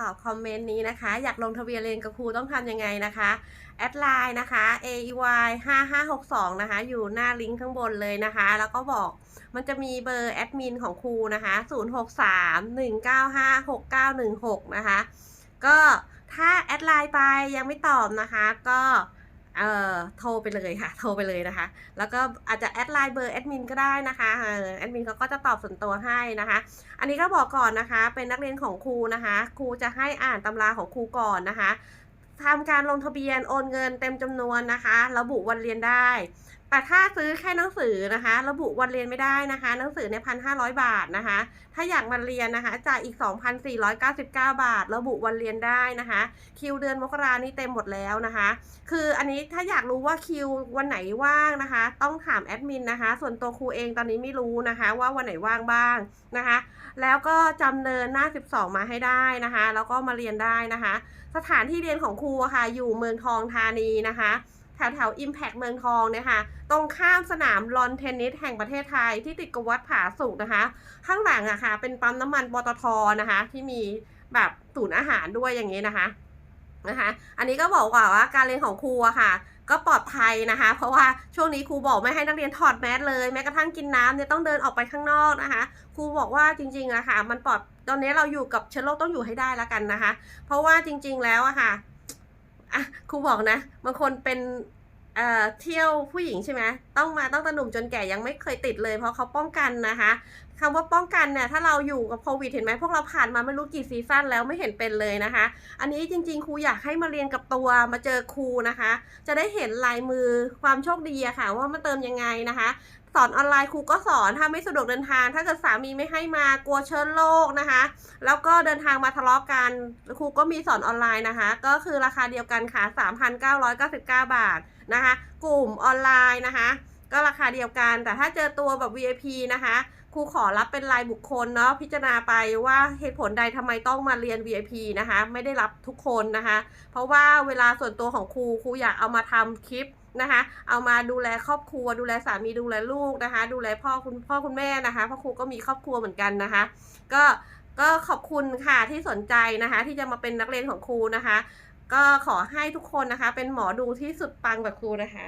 ตอบคอมเมนต์นี้นะคะ อยากลงทะเบียนเรียนกับครูต้องทำยังไงนะคะแอดไลน์นะคะ AEY 5562นะคะ อยู่หน้าลิงก์ข้างบนเลยนะคะ แล้วก็บอกมันจะมีเบอร์แอดมินของครูนะคะ 063 195 6916 นะคะ ก็ถ้าแอดไลน์ไปยังไม่ตอบนะคะ ก็ เอ่อโทรไปเลยค่ะ โทรไปเลยนะคะ แล้วก็อาจจะแอดไลน์เบอร์แอดมินก็ได้นะคะเออแอดมินเขาก็จะตอบส่วนตัวให้นะคะ อันนี้ก็บอกก่อนนะคะ เป็นนักเรียนของครูนะคะ ครูจะให้อ่านตำราของครูก่อนนะคะทำการลงทะเบียนโอนเงินเต็มจำนวนนะคะ ระบุวันเรียนได้แต่ถ้าซื้อแค่หนังสือนะคะ ระบุวันเรียนไม่ได้นะคะ หนังสือในพันห้าร้อยบาทนะคะ ถ้าอยากมาเรียนนะคะจ่ายอีก 2,499 บาท ระบุวันเรียนได้นะคะ คิวเดือนมกรานี่เต็มหมดแล้วนะคะ คืออันนี้ถ้าอยากรู้ว่าคิววันไหนว่างนะคะ ต้องถามแอดมินนะคะ ส่วนตัวครูเองตอนนี้ไม่รู้นะคะ ว่าวันไหนว่างบ้างนะคะ แล้วก็จำเนินหน้า 12 มาให้ได้นะคะ แล้วก็มาเรียนได้นะคะ สถานที่เรียนของครูะค่ะ อยู่เมืองทองธานีนะคะ แถวแถวอิมแพกเมืองทองเนี่ยค่ะตรงข้ามสนามลอนเทนนิสแห่งประเทศไทยที่ติดกับวัดผาสุกนะคะ ข้างหลังอะค่ะ เป็นปั๊มน้ำมันปตทนะคะ ที่มีแบบศูนย์อาหารด้วยอย่างนี้นะคะนะคะ อันนี้ก็บอกว่าว่าการเรียนของครูอะค่ะ ก็ปลอดภัยนะคะ เพราะว่าช่วงนี้ครูบอกไม่ให้นักเรียนถอดแมสเลยแม้กระทั่งกินน้ำเนี่ยต้องเดินออกไปข้างนอกนะคะครูบอกว่าจริงๆอะค่ะ มันปลอดตอนนี้เราอยู่กับเชื้อโรคต้องอยู่ให้ได้แล้วกันนะคะ เพราะว่าจริง ๆ แล้วอะค่ะ อะครูบอกนะบางคนเป็นเอ่อเที่ยวผู้หญิงใช่ไหมต้องมาตั้งต่หนุ่มจนแก่ยังไม่เคยติดเลย เพราะเขาป้องกันนะคะคำว่าป้องกันเนี่ยถ้าเราอยู่กับโควิดเห็นไหมพวกเราผ่านมาไม่รู้กี่ซีซั่นแล้วไม่เห็นเป็นเลยนะคะ อันนี้จริง ๆ ครูอยากให้มาเรียนกับตัวมาเจอครูนะคะ จะได้เห็นลายมือความโชคดีอะค่ะ ว่ามาเติมยังไงนะคะ สอนออนไลน์ครูก็สอนถ้าไม่สะดวกเดินทาง ถ้าเกิดสามีไม่ให้มากลัวเชื้อโรคนะคะ แล้วก็เดินทางมาทะเลาะกันครูก็มีสอนออนไลน์นะคะ ก็คือราคาเดียวกันค่ะ3,999 บาทนะคะ กลุ่มออนไลน์นะคะ ก็ราคาเดียวกัน แต่ถ้าเจอตัวแบบ VIP นะคะครูขอรับเป็นรายบุคคลเนาะพิจารณาไปว่าเหตุผลใดทำไมต้องมาเรียน VIP นะคะ ไม่ได้รับทุกคนนะคะ เพราะว่าเวลาส่วนตัวของครูครูอยากเอามาทำคลิปนะคะ เอามาดูแลครอบครัว ดูแลสามีดูแลลูกนะคะ ดูแลพ่อคุณพ่อคุณแม่นะคะเพราะครูก็มีครอบครัวเหมือนกันนะคะ ก็ก็ขอบคุณค่ะที่สนใจนะคะ ที่จะมาเป็นนักเรียนของครูนะคะ ก็ขอให้ทุกคนนะคะ เป็นหมอดูที่สุดปังแบบครูนะคะ